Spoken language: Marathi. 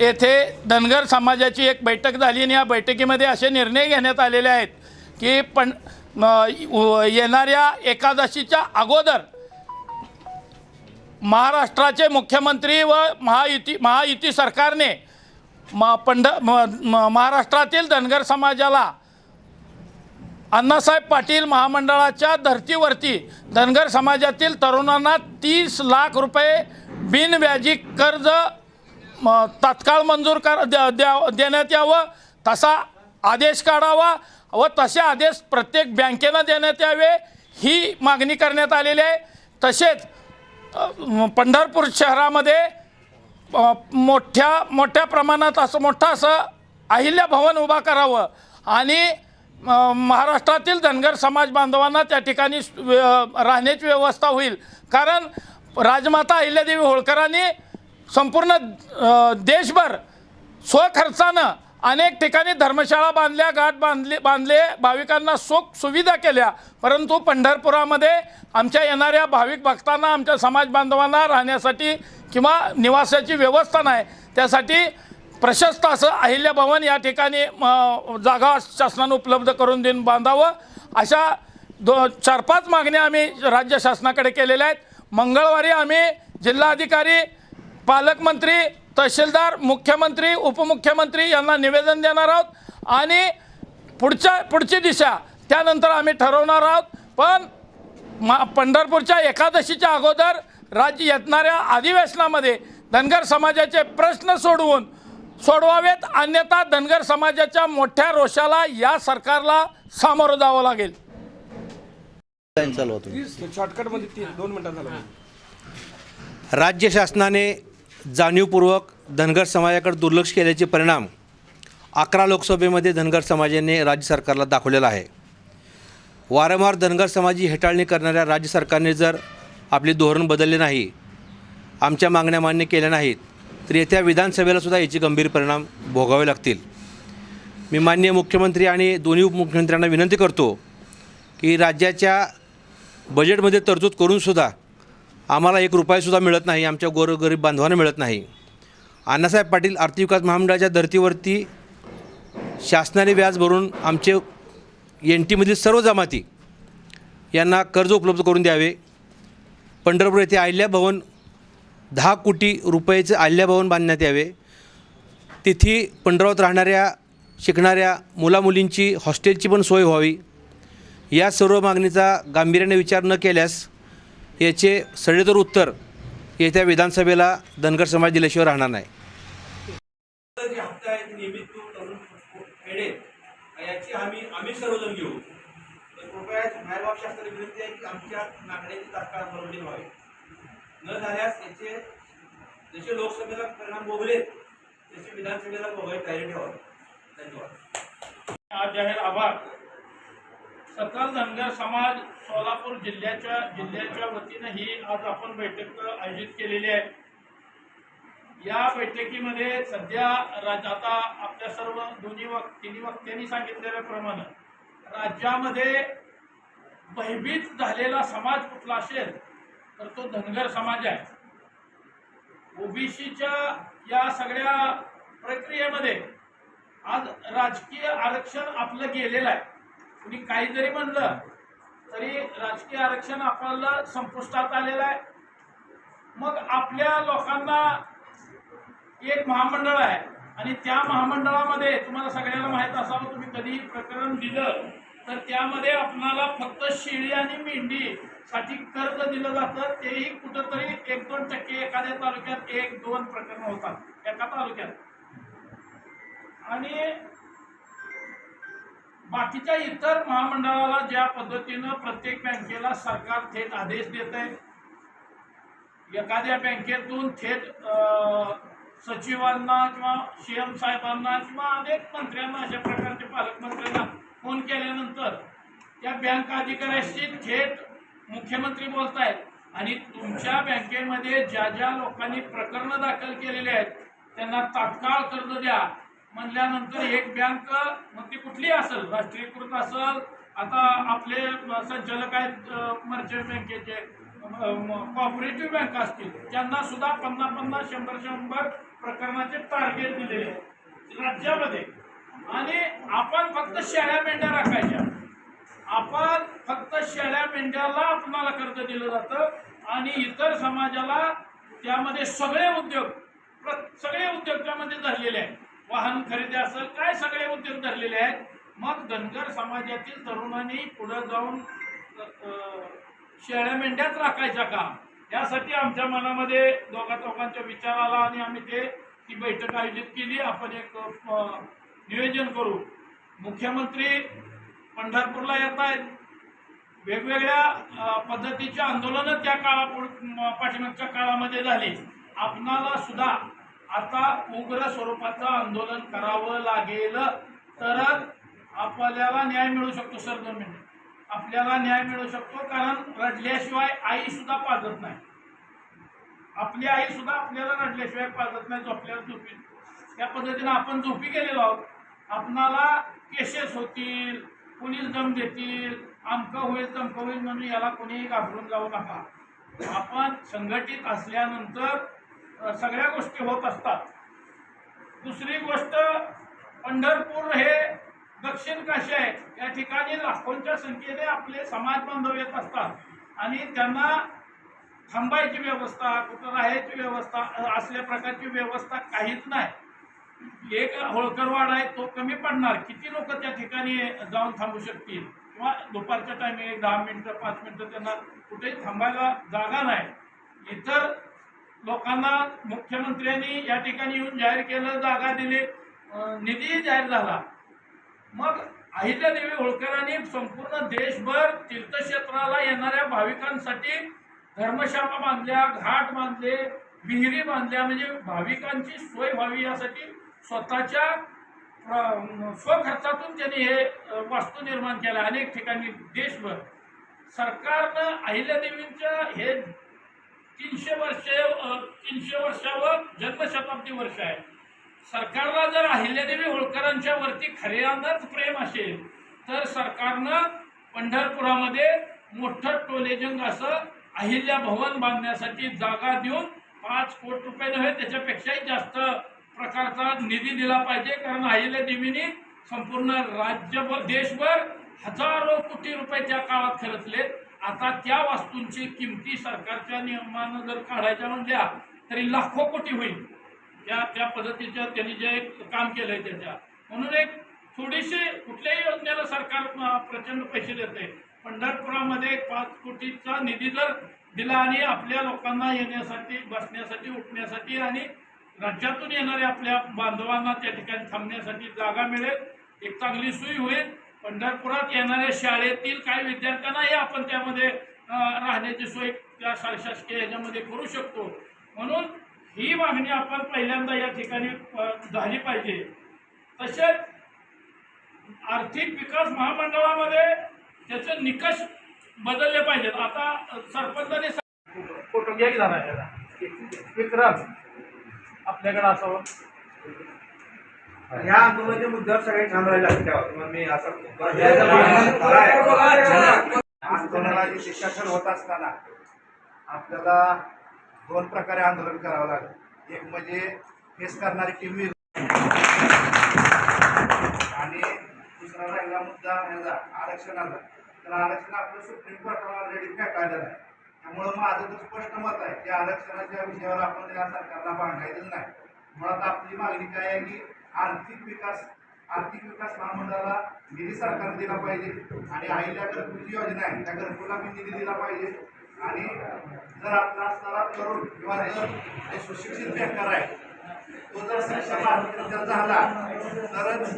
येथे धनगर समाजाची एक बैठक झाली आणि या बैठकीमध्ये असे निर्णय घेण्यात आलेले आहेत की पण येणाऱ्या एकादशीच्या अगोदर महाराष्ट्राचे मुख्यमंत्री व महायुती महायुती सरकारने म पंढ म- म- महाराष्ट्रातील धनगर समाजाला अण्णासाहेब पाटील महामंडळाच्या धर्तीवरती धनगर समाजातील तरुणांना तीस लाख रुपये बिनव्याजी कर्ज तात्काळ मंजूर कर द्या द्या- देण्यात यावं तसा आदेश काढावा व तसे आदेश प्रत्येक बँकेनं देण्यात यावे ही मागणी करण्यात आलेली आहे. तसेच पंढरपूर शहरामध्ये मोठ्या मोठ्या प्रमाणात असं मोठं असं अहिल्या भवन उभा करावं आणि महाराष्ट्रातील धनगर समाज बांधवांना त्या ठिकाणी राहण्याची व्यवस्था होईल. कारण राजमाता अहिल्यादेवी होळकरांनी संपूर्ण देशभर स्वखर्चानं अनेक ठिकाणी धर्मशाळा बांधल्या घाट बांधले बांधले भाविकांना सुख सुविधा केल्या. परंतु पंढरपुरामध्ये आमच्या येणाऱ्या भाविक भक्तांना आमच्या समाज बांधवांना राहण्यासाठी किंवा निवासाची व्यवस्था नाही. त्यासाठी प्रशस्त असं अहिल्या भवन या ठिकाणी म, जागा शासनानं उपलब्ध करून देऊन बांधावं. अशा दो चार पाच मागण्या आम्ही राज्य शासनाकडे केलेल्या आहेत. मंगळवारी आम्ही जिल्हाधिकारी पालकमंत्री तहसीलदार मुख्यमंत्री उपमुख्यमंत्री यांना निवेदन देणार आहोत. आणि पुढच्या पुढची दिशा त्यानंतर आम्ही ठरवणार आहोत. पण मा पंढरपूरच्या एकादशीच्या अगोदर राज्य येतणाऱ्या अधिवेशनामध्ये धनगर समाजाचे प्रश्न सोडवून सोडवावेत. अन्यथा धनगर समाजाच्या मोठ्या रोषाला या सरकारला सामोरं जावं लागेल. शॉर्टकटमध्ये तीन दोन मिनिटात झालं. राज्य शासनाने जाणीवपूर्वक धनगर समाजाकडे दुर्लक्ष केल्याचे परिणाम अकरा लोकसभेमध्ये धनगर समाजाने राज्य सरकारला दाखवलेला आहे. वारंवार धनगर समाजी हेटाळणी करणाऱ्या राज्य सरकारने जर आपले धोरण बदलले नाही आमच्या मागण्या मान्य केल्या नाहीत तर येत्या विधानसभेलासुद्धा याचे गंभीर परिणाम भोगावे लागतील. मी माननीय मुख्यमंत्री आणि दोन्ही उपमुख्यमंत्र्यांना विनंती करतो की राज्याच्या बजेटमध्ये तरतूद करूनसुद्धा आम्हाला एक रुपयासुद्धा मिळत नाही आमच्या गोरगरीब बांधवांना मिळत नाही. अण्णासाहेब पाटील आर्थिक विकास महामंडळाच्या धर्तीवरती शासनाने व्याज भरून आमचे एन टीमधील सर्व जमाती यांना कर्ज उपलब्ध करून द्यावे. पंढरपूर येथे अहिल्या भवन दहा कोटी रुपयाचे अहिल्या भवन बांधण्यात यावे. तिथे पंढरावत राहणाऱ्या शिकणाऱ्या मुलामुलींची हॉस्टेलची पण सोय व्हावी. या सर्व मागणीचा गांभीर्याने विचार न केल्यास याचे सडेतोड उत्तर येत्या विधानसभेला धनगर समाज दिल्याशिवाय राहणार नाही. जे हप्ता आहे ते नियमित तो तरुण फेडे याची आम्ही आम्ही सर्वजण घेऊ. तर कृपया मायबाप शास्त्राला विनंती आहे की आमच्या मागण्याची तात्काळ परवडी व्हावी. न झाल्यास याचे जसे लोकसभेला परिणाम भोगले तसे विधानसभेला भोगायची तयारी ठेवावी. धन्यवाद. आज जाहीर आभार. सकल धनगर समाज सोलापूर जिल्ह्याच्या जिल्ह्याच्या वतीनं ही आज आपण बैठक आयोजित केलेली आहे. या बैठकीमध्ये सध्या राज आता आपल्या सर्व दोन्ही वक तिन्ही वक्त्यांनी सांगितलेल्याप्रमाणे राज्यामध्ये भयभीत झालेला समाज कुठला असेल तर तो धनगर समाज आहे. ओबीसीच्या या सगळ्या प्रक्रियेमध्ये आज राजकीय आरक्षण आपलं गेलेलं आहे. कुणी काही जरी म्हणलं तरी राजकीय आरक्षण आपल्याला संपुष्टात आलेलं आहे. मग आपल्या लोकांना एक महामंडळ आहे आणि त्या महामंडळामध्ये तुम्हाला सगळ्यांना माहीत असावं तुम्ही कधी प्रकरण दिलं तर त्यामध्ये आपणाला फक्त शेळी आणि मेंढी साठी कर्ज दिलं जातं. तेही कुठंतरी एक दोन टक्के एखाद्या तालुक्यात एक दोन प्रकरण होतात एका तालुक्यात. आणि बाकीच्या इतर महामंडळाला ज्या पद्धतीनं प्रत्येक बँकेला सरकार थेट आदेश देत आहे एखाद्या बँकेतून थेट सचिवांना किंवा सी एम साहेबांना किंवा अनेक मंत्र्यांना अशा प्रकारचे पालकमंत्र्यांना फोन केल्यानंतर त्या बँक अधिकाऱ्याशी थेट मुख्यमंत्री बोलत आहेत. आणि तुमच्या बँकेमध्ये ज्या ज्या लोकांनी प्रकरणं दाखल केलेली आहेत त्यांना तात्काळ कर्ज द्या. म्हणल्यानंतर एक बँक मग ती कुठली असेल? राष्ट्रीयकृत असेल आता आपले संचालक आहेत मर्चंट बँकेचे कॉपरेटिव्ह बँक असतील त्यांना सुद्धा पन्नास पन्नास शंभर शंभर प्रकरणाचे टार्गेट दिलेले आहे. राज्यामध्ये. आणि आपण फक्त शेळ्या मेंढ्या राखायच्या. आपण फक्त शेळ्या मेंढ्याला आपणाला कर्ज दिलं जातं. आणि इतर समाजाला त्यामध्ये सगळे उद्योग प्र- सगळे उद्योग त्यामध्ये धरलेले आहेत. वाहन खरेदी असं काय सगळे उद्योग धरलेले आहेत? मग धनगर समाजातील तरुणांनी पुढे जाऊन शेळ्या मेंढ्याच राखायच्या का? यासाठी आमच्या मनामध्ये दोघा चौघांचा विचार आला आणि आम्ही ते ती बैठक आयोजित केली. आपण एक नियोजन करू. मुख्यमंत्री पंढरपूरला येत आहेत. वेगवेगळ्या पद्धतीची आंदोलनं त्या काळा पाठीमागच्या काळामध्ये झाली. आपणाला सुद्धा आता उग्र स्वरूपाचं आंदोलन करावं लागेल. तरच आपल्याला न्याय मिळू शकतो सर दोन मिनिट. आपल्याला न्याय मिळू शकतो कारण रडल्याशिवाय आई सुद्धा पाजत नाही. आपली आई सुद्धा आपल्याला रडल्याशिवाय पाजत नाही झोपल्याला झोपी. त्या पद्धतीनं आपण झोपी गेलेलो आहोत. आपणाला केसेस होतील पोलीस दम देतील आमकं होईल तमकं होईल म्हणून याला कोणीही घाबरून जाऊ नका. आपण संघटित असल्यानंतर सगळ्या गोष्टी होत असतात. दुसरी गोष्ट पंढरपूर हे दक्षिण काशी आहे. या ठिकाणी लाखोंच्या संख्येने आपले समाज बांधव येत असतात. आणि त्यांना थांबायची व्यवस्था कुठं राहायची व्यवस्था असल्या प्रकारची व्यवस्था काहीच नाही. एक होळकरवाड आहे तो कमी पडणार. किती लोक त्या ठिकाणी जाऊन थांबू शकतील? किंवा दुपारच्या टायमिंग दहा मिनटं पाच मिनटं त्यांना कुठेही थांबायला जागा नाही. इतर लोकांना मुख्यमंत्र्यांनी या ठिकाणी येऊन जाहीर केलं जागा दिली निधीही जाहीर झाला. मग अहिल्यादेवी होळकरांनी संपूर्ण देशभर तीर्थक्षेत्राला येणाऱ्या भाविकांसाठी धर्मशाळा बांधल्या घाट बांधले विहिरी बांधल्या. म्हणजे भाविकांची सोय व्हावी यासाठी स्वतःच्या स्वखर्चातून त्यांनी हे वास्तू निर्माण केल्या अनेक ठिकाणी देशभर. सरकारनं अहिल्यादेवींच्या हे तीनशे वर्ष तीनशे वर्षावर जन्मशताब्दी वर्ष आहे. सरकारला जर अहिल्यादेवी होळकरांच्या वरती खऱ्यानंच प्रेम असेल तर सरकारनं पंढरपुरामध्ये मोठं टोलेजंग असं अहिल्या भवन बांधण्यासाठी जागा देऊन पाच कोटी रुपये नव्हे त्याच्यापेक्षाही जास्त प्रकारचा निधी दिला पाहिजे. कारण अहिल्या देवीने संपूर्ण राज्यभर देशभर हजारो कोटी रुपये त्या काळात खर्चले. आता त्या वास्तूंची किमती सरकारच्या नियमानं जर काढायच्या म्हणल्या तरी लाखो कोटी होईल. त्या त्या पद्धतीच्या त्यांनी जे काम केलंय त्याच्या. म्हणून एक थोडीशी कुठल्याही योजनेला सरकार प्रचंड पैसे देते पंढरपुरामध्ये एक पाच कोटीचा निधी जर दिला आणि आपल्या लोकांना येण्यासाठी बसण्यासाठी उठण्यासाठी आणि राज्यातून येणाऱ्या आपल्या बांधवांना त्या ठिकाणी थांबण्यासाठी जागा मिळेल एक चांगली सुई होईल. पंढरपुरात येणाऱ्या शाळेतील काही विद्यार्थ्यांनाही आपण त्यामध्ये राहण्याची सोय त्या शासकीय ह्याच्यामध्ये करू शकतो. म्हणून ही मागणी आपण पहिल्यांदा या ठिकाणी झाली पाहिजे. तसेच आर्थिक विकास महामंडळामध्ये त्याचे निकष बदलले पाहिजेत. आता सरपंचाने फोटो घ्या की जरा विक्रम आपल्याकडे असावं या आंदोलनाच्या मुद्द्यावर सगळे ठाम राहिले. मग मी असं आंदोलनाची शिक्षाक्षर होत असताना आपल्याला दोन प्रकारे आंदोलन करावं लागेल. एक म्हणजे फेस करणारी टीम आणि दुसरा राहिला मुद्दा आरक्षणाचा. तर आरक्षण आपलं सुप्रीम कोर्टाला ऑलरेडी फेटाळलेलं आहे त्यामुळं माझं तर स्पष्ट मत आहे की आरक्षणाच्या विषयावर आपण या सरकारला भांडायचं नाही. मुळात आपली मागणी काय आहे की आर्थिक विकास आर्थिक विकास महामंडळाला निधी सरकार दिला पाहिजे. आणि आईल्या घरकुलची योजना आहे त्या घरकुला मी निधी दिला पाहिजे. आणि जर आपला असणारा तरुण किंवा जर जे सुशिक्षित बेकार आहे तो जर सक्षम झाला तरच